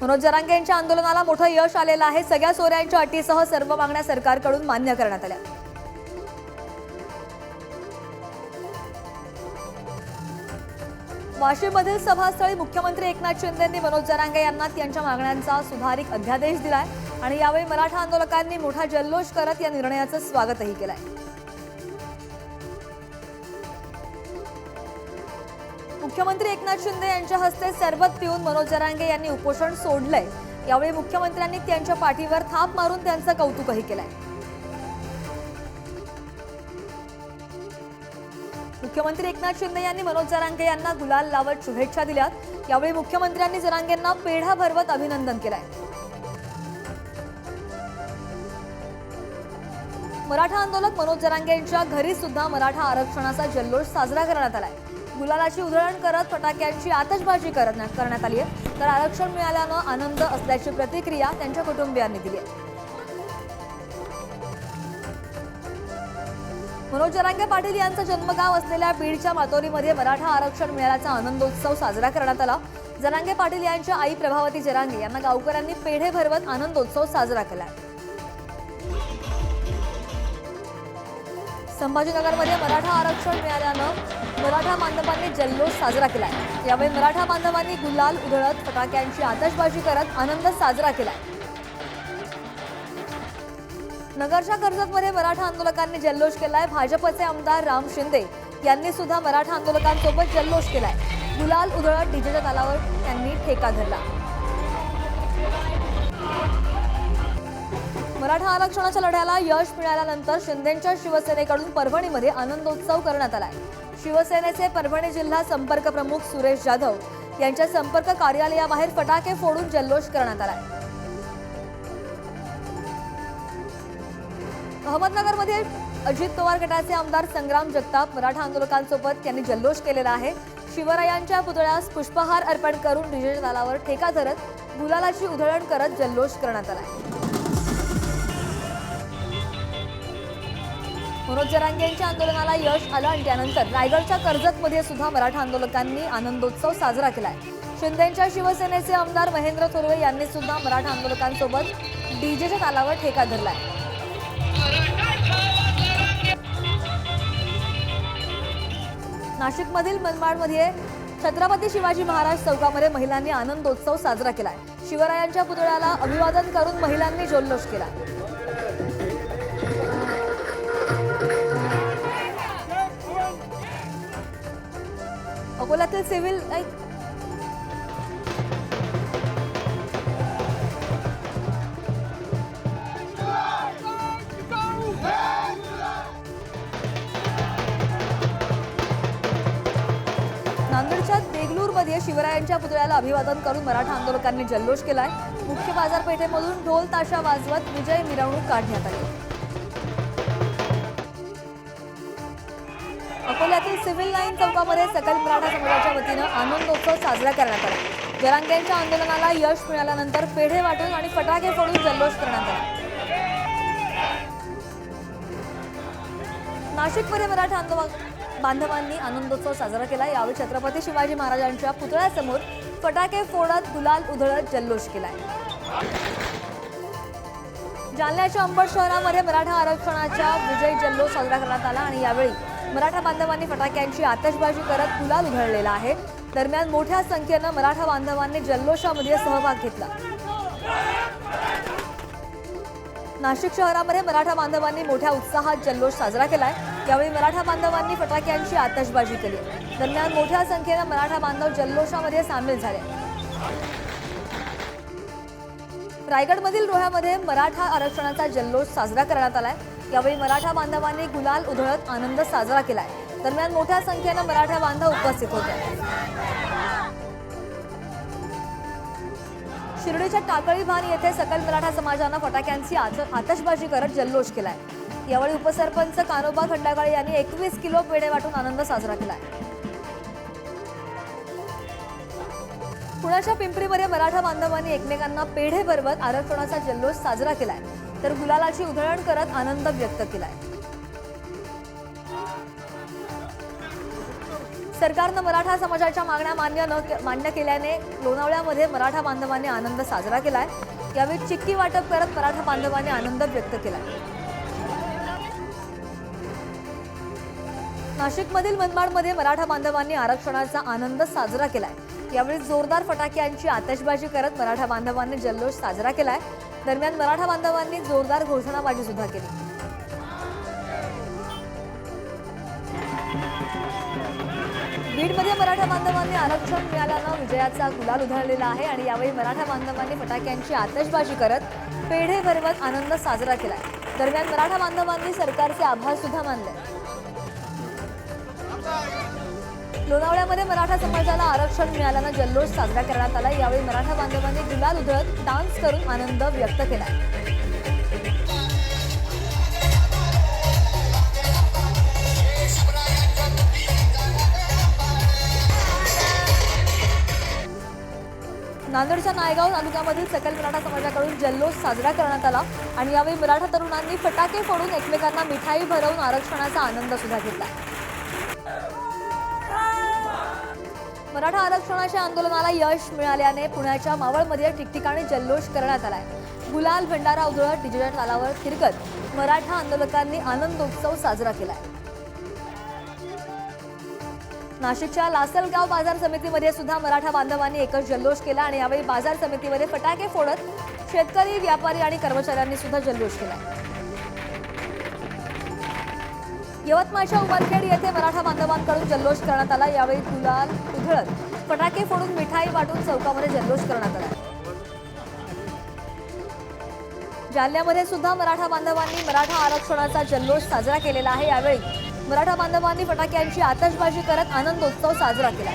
मनोज जरांगे यांच्या आंदोलनाला मोठं यश आलेलं आहे. सगळ्या सोऱ्यांच्या अटीसह सर्व मागण्या सरकारकडून मान्य करण्यात आल्या. वाशिममधील सभास्थळी मुख्यमंत्री एकनाथ शिंदेंनी मनोज जरांगे यांना त्यांच्या मागण्यांचा सुधारित अध्यादेश दिलाय. आणि यावेळी मराठा आंदोलकांनी मोठा जल्लोष करत या निर्णयाचं स्वागतही केलंय. मुख्यमंत्री एकनाथ शिंदे यांच्या हस्ते सरबत पिऊन मनोज जरांगे यांनी उपोषण सोडलंय. यावेळी मुख्यमंत्र्यांनी त्यांच्या पाठीवर थाप मारून त्यांचं कौतुकही केलंय. मुख्यमंत्री एकनाथ शिंदे यांनी मनोज जरांगे यांना गुलाल लावत शुभेच्छा दिल्यात. यावेळी मुख्यमंत्र्यांनी जरांगेंना पेढा भरवत अभिनंदन केलंय. मराठा आंदोलक मनोज जरांगे यांच्या घरी सुद्धा मराठा आरक्षणाचा जल्लोष साजरा करण्यात आलाय. गुलालाची उधळण करत फटाक्यांची आतषबाजी करण्यात करण्यात आली आहे. तर आरक्षण मिळाल्यानं आनंद असल्याची प्रतिक्रिया त्यांच्या कुटुंबियांनी दिली आहे. मनोज जरांगे पाटील यांचं जन्मगाव असलेल्या बीडच्या मातोरीमध्ये मराठा आरक्षण मिळाल्याचा आनंदोत्सव साजरा करण्यात आला. जरांगे पाटील यांच्या आई प्रभावती जरांगे यांना गावकऱ्यांनी पेढे भरवत आनंदोत्सव साजरा केला संभाजीनगरमध्ये मराठा आरक्षण मिळाल्यानं मराठा बांधवांनी जल्लोष साजरा केला आहे यावेळी मराठा बांधवांनी गुलाल उधळत फटाक्यांची आतषबाजी करत आनंद साजरा केलाय. नगरच्या कर्जतमध्ये मराठा आंदोलकांनी जल्लोष केलाय. भाजपचे आमदार राम शिंदे यांनी सुद्धा मराठा आंदोलकांसोबत जल्लोष केलाय. गुलाल उधळत डीजेच्या तालावर त्यांनी ठेका धरला. मराठा आरक्षणाच्या लढ्याला यश मिळाल्यानंतर शिंदेच्या शिवसेनेकडून परभणीमध्ये आनंदोत्सव करण्यात आलाय. शिवसेनेचे परभणी जिल्हा संपर्क प्रमुख सुरेश जाधव यांच्या संपर्क कार्यालयाबाहेर फटाके फोडून जल्लोष करण्यात आलाय. अहमदनगरमध्ये अजित पवार गटाचे आमदार संग्राम जगताप मराठा आंदोलकांसोबत त्यांनी जल्लोष केलेला आहे. शिवरायांच्या पुतळ्यास पुष्पहार अर्पण करून डीजे तालावर ठेका धरत गुलालाची उधळण करत जल्लोष करण्यात आलाय. मनोज जरांगे यांच्या आंदोलनाला यश आलं आणि त्यानंतर रायगडच्या कर्जतमध्ये सुद्धा मराठा आंदोलकांनी आनंदोत्सव साजरा केलाय. शिंदेच्या शिवसेनेचे आमदार महेंद्र थोरवे यांनी सुद्धा मराठा आंदोलकांसोबत डीजेच्या तालावर ठेका धरलाय. नाशिकमधील मनमाडमध्ये छत्रपती शिवाजी महाराज चौकामध्ये महिलांनी आनंदोत्सव साजरा केलाय. शिवरायांच्या पुतळ्याला अभिवादन करून महिलांनी जल्लोष केला. अकोल्यातील सिव्हिल नांदेडच्या देगलूरमध्ये शिवरायांच्या पुतळ्याला अभिवादन करून मराठा आंदोलकांनी जल्लोष केलाय. मुख्य बाजारपेठेमधून ढोल ताशा वाजवत विजय मिरवणूक काढण्यात आली. सिव्हिल लाईन चौकामध्ये सकल मराठा समाजाच्या वतीनं आनंदोत्सव साजरा करण्यात आला. जरांग्यांच्या आंदोलनाला यश मिळाल्यानंतर पेढे वाटून आणि फटाके फोडून जल्लोष करण्यात आला. नाशिकमध्ये मराठा आंदोलन बांधवांनी आनंदोत्सव साजरा केला. यावेळी छत्रपती शिवाजी महाराजांच्या पुतळ्यासमोर फटाके फोडत गुलाल उधळत जल्लोष केलाय. जालन्याच्या अंबड शहरामध्ये मराठा आरक्षणाचा विजय जल्लोष साजरा करण्यात आला आणि यावेळी मराठा बांधवांनी फटाक्यांची आतषबाजी करत गुलाल उधळलेला आहे. दरम्यान मोठ्या संख्येनं मराठा बांधवांनी जल्लोषामध्ये सहभाग घेतला. नाशिक शहरामध्ये मराठा बांधवांनी मोठ्या उत्साहात जल्लोष साजरा केलाय. यावेळी मराठा बांधवांनी फटाक्यांची आतषबाजी केली. दरम्यान मोठ्या संख्येनं मराठा बांधव जल्लोषामध्ये सामील झाले. रायगडमधील रोह्यामध्ये मराठा आरक्षणाचा जल्लोष साजरा करण्यात आलाय. यावेळी मराठा बांधवांनी गुलाल उधळत आनंद साजरा केलाय. दरम्यान मोठ्या संख्येनं मराठा बांधव उपस्थित होते. शिर्डीच्या टाकळी भान येथे सकल मराठा समाजानं फटाक्यांची आतषबाजी करत जल्लोष केलाय. यावेळी उपसरपंच कानोबा खंडाकाळे यांनी एकवीस किलो पेढे वाटून आनंद साजरा केलाय. पुण्याच्या पिंपरीमध्ये मराठा बांधवांनी एकमेकांना पेढे भरवत आरक्षणाचा जल्लोष साजरा केलाय. तर गुलालाची उधळण करत आनंद व्यक्त केलाय. सरकारनं मराठा समाजाच्या मागण्या मान्य न मान्य केल्याने लोणावळ्यामध्ये मराठा बांधवांनी आनंद साजरा केलाय. यावेळी चिक्की वाटप करत मराठा बांधवांनी आनंद व्यक्त केलाय. नाशिकमधील मनमाडमध्ये मराठा बांधवांनी आरक्षणाचा आनंद साजरा केलाय. यावेळी जोरदार फटाक्यांची आतषबाजी करत मराठा बांधवांनी जल्लोष साजरा केलाय. दरम्यान मराठा बांधवांनी जोरदार घोषणाबाजी सुद्धा केली. बीडमध्ये मराठा बांधवांनी आरक्षण मिळाल्यानं विजयाचा गुलाल उधळलेला आहे आणि यावेळी मराठा बांधवांनी फटाक्यांची आतषबाजी करत पेढे भरवत आनंद साजरा केला दरम्यान मराठा बांधवांनी सरकारचे आभार सुद्धा मानले. लोणावळ्यामध्ये मराठा समाजाला आरक्षण मिळाल्यानं जल्लोष साजरा करण्यात आला. यावेळी मराठा बांधवांनी गुलाल उधळत डान्स करून आनंद व्यक्त केला. नांदेडच्या नायगाव तालुक्यामधील सकल मराठा समाजाकडून जल्लोष साजरा करण्यात आला आणि यावेळी मराठा तरुणांनी फटाके फोडून एकमेकांना मिठाई भरवून आरक्षणाचा आनंद सुद्धा घेतला. मराठा आरक्षणाच्या आंदोलनाला यश मिळाल्याने पुण्याच्या मावळमध्ये ठिकठिकाणी जल्लोष करण्यात आलाय. गुलाल भंडारा उधळत डिजिटल तालावर तिरकत मराठा आंदोलकांनी आनंदोत्सव साजरा केलाय. नाशिकच्या लासलगाव बाजार समितीमध्ये सुद्धा मराठा बांधवांनी एकच जल्लोष केला आणि यावेळी बाजार समितीमध्ये फटाके फोडत शेतकरी व्यापारी आणि कर्मचाऱ्यांनी सुद्धा जल्लोष केला. यवतमाळच्या उमरखेड येथे मराठा बांधवांकडून जल्लोष करण्यात आला. यावेळी गुलाल उधळत फटाके फोडून मिठाई वाटून चौकामध्ये जल्लोष करण्यात आला. जालन्यामध्ये सुद्धा मराठा बांधवांनी मराठा आरक्षणाचा जल्लोष साजरा केलेला आहे. यावेळी मराठा बांधवांनी फटाक्यांची आतषबाजी करत आनंदोत्सव साजरा केला.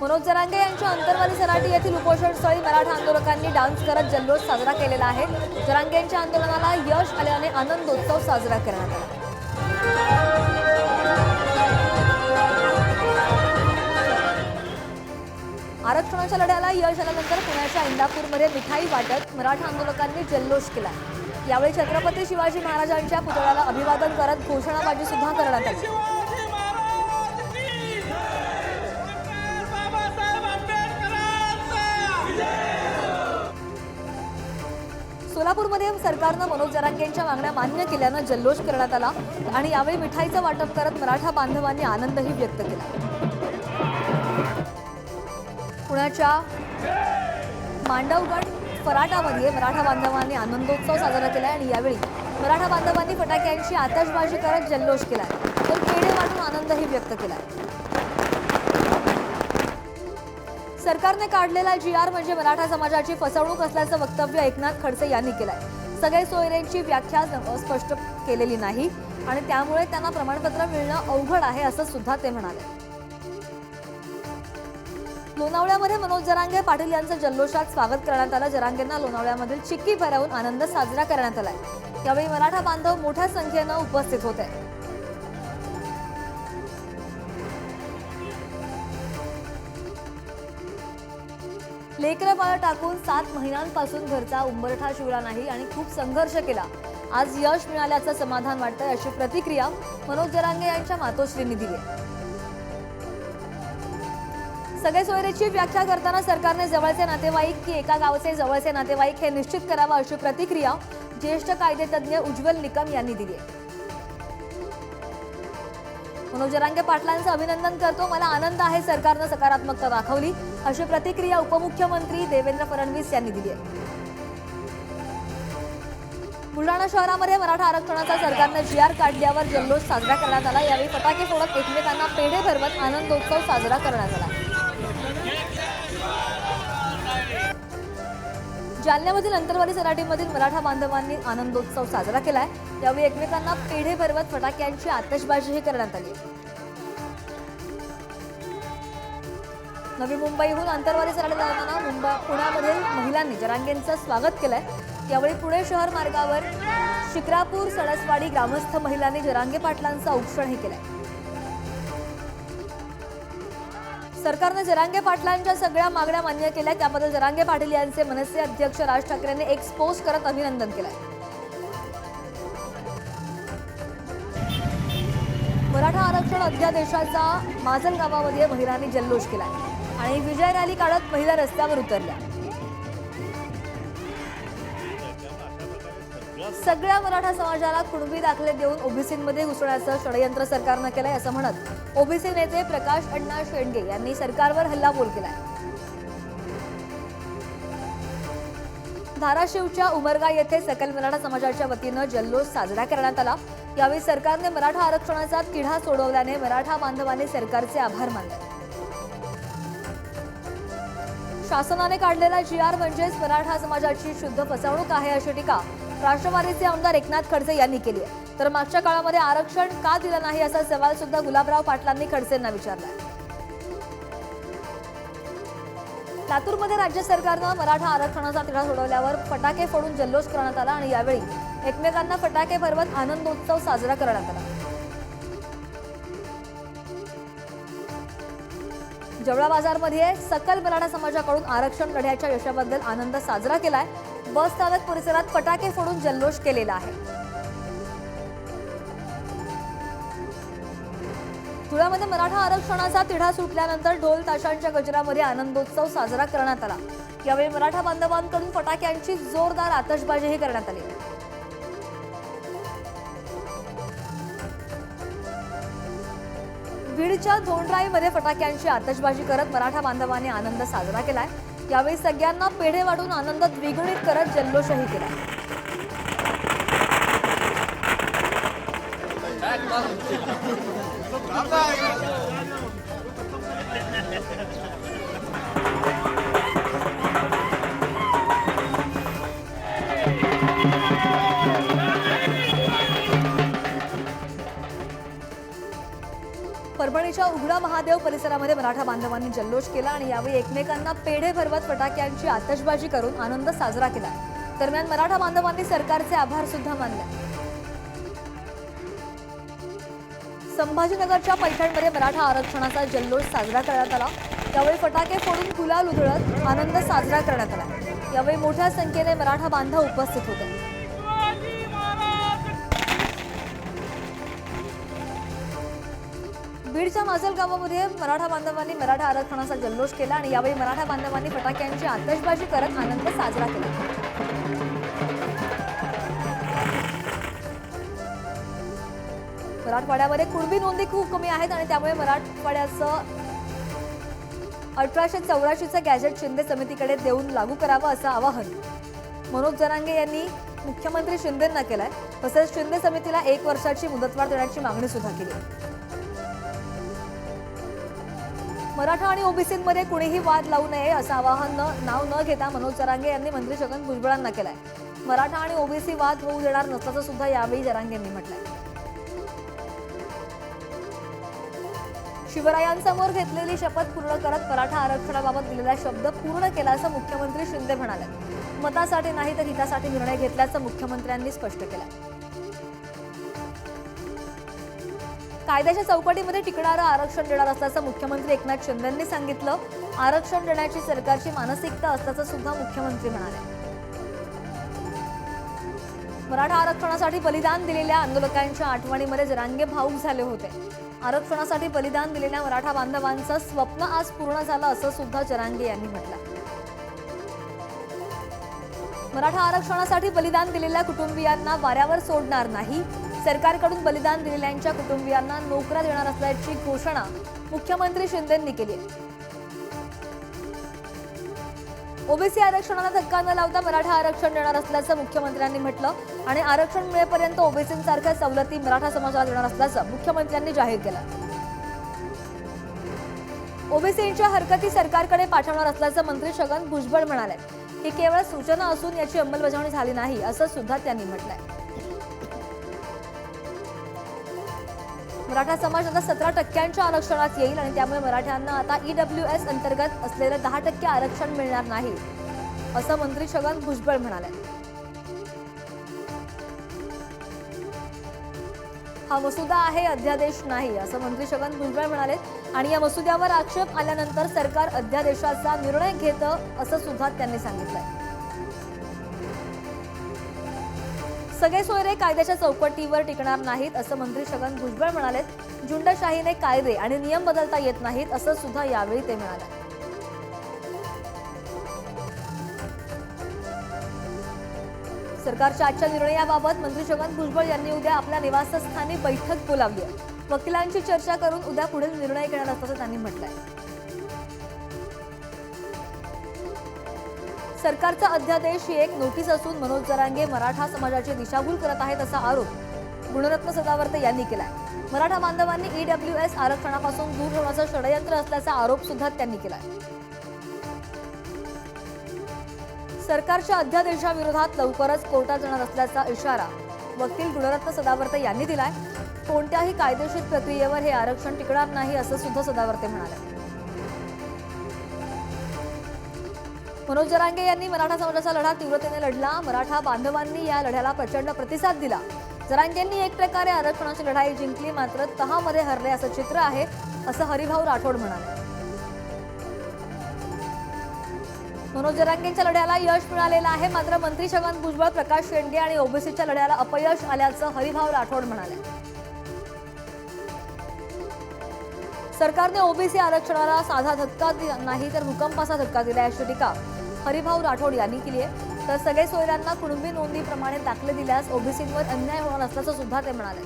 मनोज जरांगे यांच्या अंतरवाली सराटी येथील उपोषणस्थळी मराठा आंदोलकांनी डान्स करत जल्लोष साजरा केलेला आहे. जरांगे यांच्या आंदोलनाला यश आल्याने आनंदोत्सव साजरा करण्यात आला. आरक्षणाच्या लढ्याला यश आल्यानंतर पुण्याच्या इंदापूरमध्ये मिठाई वाटत मराठा आंदोलकांनी जल्लोष केला. यावेळी छत्रपती शिवाजी महाराजांच्या पुतळ्याला अभिवादन करत घोषणाबाजी सुद्धा करण्यात आली. कोल्हापूरमध्ये सरकारनं मनोज जरांगेंच्या मागण्या मान्य केल्यानं जल्लोष करण्यात आला आणि यावेळी मिठाईचं वाटप करत मराठा बांधवांनी आनंदही व्यक्त केला. पुण्याच्या मांडवगड फराटामध्ये मराठा बांधवांनी आनंदोत्सव साजरा केला आणि यावेळी मराठा बांधवांनी फटाक्यांची आतषबाजी करत जल्लोष केला तर पेढे वाटून आनंदही व्यक्त केलाय. सरकारने काढलेला जी आर म्हणजे मराठा समाजाची फसवणूक असल्याचं वक्तव्य एकनाथ खडसे यांनी केलंय. सगळे सोयऱ्यांची व्याख्या स्पष्ट केलेली नाही आणि त्यामुळे त्यांना प्रमाणपत्र मिळणं अवघड आहे असं सुद्धा ते म्हणाले. लोणावळ्यामध्ये मनोज जरांगे पाटील यांचं जल्लोषात स्वागत करण्यात आलं. जरांगेंना लोणावळ्यामधील चिक्की भरवून आनंद साजरा करण्यात आलाय. यावेळी मराठा बांधव मोठ्या संख्येनं उपस्थित होते. लेकरं बाळ टाकून सात महिन्यांपासून घरचा उंबरठा शिवला नाही आणि खूप संघर्ष केला. आज यश मिळाल्याचं समाधान वाटतंय अशी प्रतिक्रिया मनोज जरांगे यांच्या मातोश्रींनी दिली सगळे सोयरेची व्याख्या करताना सरकारने जवळचे नातेवाईक की एका गावचे जवळचे नातेवाईक हे निश्चित करावं अशी प्रतिक्रिया ज्येष्ठ कायदेतज्ञ उज्ज्वल निकम यांनी दिली आहे. मनोज जरांगे पाटलांचं अभिनंदन करतो. मला आनंद आहे सरकारनं सकारात्मकता दाखवली. अशी प्रतिक्रिया उपमुख्यमंत्री देवेंद्र फडणवीस यांनी दिली आहे. बुलढाणा शहरामध्ये मराठा आरक्षणाचा सरकारनं जी आर काढल्यावर जल्लोष साजरा करण्यात आला. यावेळी फटाके फोडत एकमेकांना पेढे भरवत आनंदोत्सव साजरा करण्यात आला. जालन्यामधील अंतरवाली सराटीमधील मराठा बांधवांनी आनंदोत्सव साजरा केलाय. यावेळी एकमेकांना पेढे भरवत फटाक्यांची आतषबाजीही करण्यात आली. नवी मुंबईहून अंतरवाली सराटी जाताना मुंबई पुण्यामधील महिलांनी जरांगेंचं स्वागत केलंय. यावेळी पुणे शहर मार्गावर शिक्रापूर सडसवाडी ग्रामस्थ महिलांनी जरांगे पाटलांचं औक्षणही केलंय. सरकारने जरांगे पाटलांच्या सगळ्या मागण्या मान्य केल्या. त्याबद्दल जरांगे पाटील यांचे मनसे अध्यक्ष राज ठाकरेंनी एक पोस्ट करत अभिनंदन केलंय. मराठा आरक्षण अध्यादेशाचा माजल गावामध्ये महिलांनी जल्लोष केलाय. आणि विजय रॅली काढत महिला रस्त्यावर उतरल्या. सगळ्या मराठा समाजाला कुणबी दाखले देऊन ओबीसीमध्ये घुसण्याचं षडयंत्र सरकारनं केलंय असं म्हणत ओबीसी नेते प्रकाश अण्णा शेंडगे यांनी सरकारवर हल्लाबोल केलाय. धाराशिवच्या उमरगा येथे सकल मराठा समाजाच्या वतीनं जल्लोष साजरा करण्यात आला. यावेळी सरकारने मराठा आरक्षणाचा तिढा सोडवल्याने मराठा बांधवांनी सरकारचे आभार मानले. शासनाने काढलेला जी आर म्हणजेच मराठा समाजाची शुद्ध फसवणूक आहे अशी टीका राष्ट्रवादीचे आमदार एकनाथ खडसे यांनी केली आहे. तर मागच्या काळामध्ये आरक्षण का दिलं नाही असा सवाल सुद्धा गुलाबराव पाटलांनी खडसेंना विचारला लातूरमध्ये राज्य सरकारनं मराठा आरक्षणाचा तिढा सोडवल्यावर फटाके फोडून जल्लोष करण्यात आला आणि यावेळी एकमेकांना फटाके भरवत आनंदोत्सव साजरा करण्यात आला. जवळा बाजारमध्ये सकल मराठा समाजाकडून आरक्षण लढ्याच्या यशाबद्दल आनंद साजरा केलाय. बस स्थानक परिसरात फटाके फोडून जल्लोष केलेला आहे. धुळ्यामध्ये मराठा आरक्षणाचा तिढा सुटल्यानंतर ढोल ताशांच्या गजरामध्ये आनंदोत्सव साजरा करण्यात आला. यावेळी मराठा बांधवांकडून फटाक्यांची जोरदार आतषबाजीही करण्यात आली. बीडच्या धोंडराईमध्ये फटाक्यांची आतषबाजी करत मराठा बांधवांनी आनंद साजरा केलाय. यावेळी सगळ्यांना पेढे वाढून आनंद द्विगुणित करत जल्लोषही केला. मुंबईच्या उघडा महादेव परिसरामध्ये मराठा बांधवांनी जल्लोष केला आणि यावेळी एकमेकांना पेढे भरवत फटाक्यांची आतषबाजी करून आनंद साजरा केला. दरम्यान मराठा बांधवांनी सरकारचे आभार सुद्धा मानले. संभाजीनगरच्या पैठणमध्ये मराठा आरक्षणाचा जल्लोष साजरा करण्यात आला. यावेळी फटाके फोडून गुलाल उधळत आनंद साजरा करण्यात आला. यावेळी मोठ्या संख्येने मराठा बांधव उपस्थित होते. बीडच्या माजल गावामध्ये मराठा बांधवांनी मराठा आरक्षणाचा जल्लोष केला आणि यावेळी मराठा बांधवांनी फटाक्यांची आतषबाजी करत आनंद साजरा केला. मराठवाड्यामध्ये कुणबी नोंदी खूप कमी आहेत आणि त्यामुळे मराठवाड्याचं अठराशे चौऱ्याऐंशीचं गॅजेट शिंदे समितीकडे देऊन लागू करावं असं आवाहन मनोज जरांगे यांनी मुख्यमंत्री शिंदेंना केलंय. तसंच शिंदे समितीला एक वर्षाची मुदतवाढ देण्याची मागणी सुद्धा केली. मराठा आणि ओबीसीमध्ये कुणीही वाद लावू नये असं आवाहन न- नाव न घेता मनोज जरांगे यांनी मंत्री छगन भुजबळांना केलंय. मराठा आणि ओबीसी वाद होऊ देणार नसल्याचं सुद्धा यावेळी जरांगे यांनी म्हटलंय. शिवरायांसमोर घेतलेली शपथ पूर्ण करत मराठा आरक्षणाबाबत दिलेला शब्द पूर्ण केला असं मुख्यमंत्री शिंदे म्हणाले. मतासाठी नाही तर हितासाठी निर्णय घेतल्याचं मुख्यमंत्र्यांनी स्पष्ट केलं कायद्याच्या चौकटीमध्ये टिकणारं आरक्षण देणार असल्याचं मुख्यमंत्री एकनाथ शिंदेंनी सांगितलं. आरक्षण देण्याची सरकारची मानसिकता असल्याचं सुद्धा मुख्यमंत्री म्हणाले. मराठा आरक्षणासाठी बलिदान दिलेल्या आंदोलकांच्या आठवणीमध्ये जरांगे भाऊक झाले होते. आरक्षणासाठी बलिदान दिलेल्या मराठा बांधवांचं स्वप्न आज पूर्ण झालं असं सुद्धा जरांगे यांनी म्हटलं. मराठा आरक्षणासाठी बलिदान दिलेल्या कुटुंबियांना वाऱ्यावर सोडणार नाही सरकारकडून बलिदान दिलेल्यांच्या कुटुंबियांना नोकऱ्या देणार असल्याची घोषणा मुख्यमंत्री शिंदेंनी केली. ओबीसी आरक्षणाला धक्का न लावता मराठा आरक्षण देणार असल्याचं मुख्यमंत्र्यांनी म्हटलं आणि आरक्षण मिळेपर्यंत ओबीसींसारख्या सवलती मराठा समाजाला देणार असल्याचं मुख्यमंत्र्यांनी जाहीर केलं. ओबीसींच्या हरकती सरकारकडे पाठवणार असल्याचं मंत्री छगन भुजबळ म्हणाले. ही केवळ सूचना असून याची अंमलबजावणी झाली नाही असं सुद्धा त्यांनी म्हटलंय. मराठा समाज आता सतरा टक्क्यांच्या आरक्षणात येईल आणि त्यामुळे मराठ्यांना आता ईडब्ल्यू एस अंतर्गत असलेलं दहा टक्के आरक्षण मिळणार नाही असं मंत्री छगन भुजबळ म्हणाले. हा मसुदा आहे अध्यादेश नाही असं मंत्री छगन भुजबळ म्हणाले. आणि या मसुद्यावर आक्षेप आल्यानंतर सरकार अध्यादेशाचा निर्णय घेतं असं सुद्धा त्यांनी सांगितलंय. सगळे सोयरे कायद्याच्या चौकटीवर टिकणार नाहीत असं मंत्री छगन भुजबळ म्हणाले झुंडशाहीने कायदे आणि नियम बदलता येत नाहीत असं सुद्धा यावेळी ते म्हणाले. सरकारच्या आजच्या निर्णयाबाबत मंत्री छगन भुजबळ यांनी उद्या आपल्या निवासस्थानी बैठक बोलावली आहे. वकिलांची चर्चा करून उद्या पुढील निर्णय घेणार असल्याचं त्यांनी म्हटलंय. सरकारचा अध्यादेश ही एक नोटीस असून मनोज जरांगे मराठा समाजाची दिशाभूल करत आहेत असा आरोप गुणरत्न सदावर्ते यांनी केलाय. मराठा बांधवांनी ईडब्ल्यू एस आरक्षणापासून दूर ठेवण्याचं षडयंत्र असल्याचा आरोप सुद्धा त्यांनी केलाय. सरकारच्या अध्यादेशाविरोधात लवकरच कोर्टात जाणार असल्याचा इशारा वकील गुणरत्न सदावर्ते यांनी दिलाय. कोणत्याही कायदेशीर प्रक्रियेवर हे आरक्षण टिकणार नाही असं सुद्धा सदावर्ते म्हणाले. मनोज जरांगे यांनी मराठा समाजाचा लढा तीव्रतेने लढला. मराठा बांधवांनी या लढ्याला प्रचंड प्रतिसाद दिला. जरांगेंनी एक प्रकारे आरक्षणाची लढाई जिंकली मात्र तहामध्ये हरले असं चित्र आहे असं हरिभाऊ राठोड म्हणाले. मनोज जरांगेंच्या लढ्याला यश मिळालेलं आहे मात्र मंत्री छगन भुजबळ प्रकाश शेंडगे आणि ओबीसीच्या लढ्याला अपयश आल्याचं हरिभाऊ राठोड म्हणाले. सरकारने ओबीसी आरक्षणाला साधा धक्का नाही तर भूकंपाचा धक्का दिला अशी टीका हरिभाऊ राठोड यांनी केली आहे. तर सगळे सोयऱ्यांना कुणबी नोंदीप्रमाणे दाखले दिल्यास ओबीसींवर अन्याय होणार असल्याचं सुद्धा ते म्हणाले.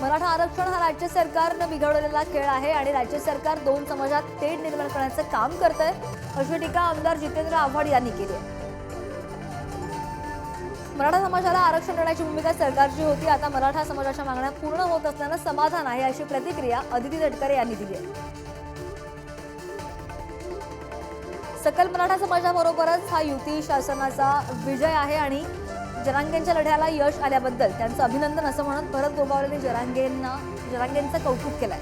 मराठा आरक्षण हा राज्य सरकारनं बिघडवलेला खेळ आहे आणि राज्य सरकार दोन समाजात तेढ निर्माण करण्याचं काम करत आहे अशी टीका आमदार जितेंद्र आव्हाड यांनी केली आहे. मराठा समाजाला आरक्षण देण्याची भूमिका सरकारची होती आता मराठा समाजाच्या मागण्या पूर्ण होत असल्यानं समाधान आहे अशी प्रतिक्रिया अदिती तटकरे यांनी दिली आहे. सकल मराठा समाजाबरोबरच हा युती शासनाचा विजय आहे आणि जरांगेंच्या लढ्याला यश आल्याबद्दल त्यांचं अभिनंदन असं म्हणत भरत गोगावलेने जरांगेंना जरांगेंचं कौतुक केलंय.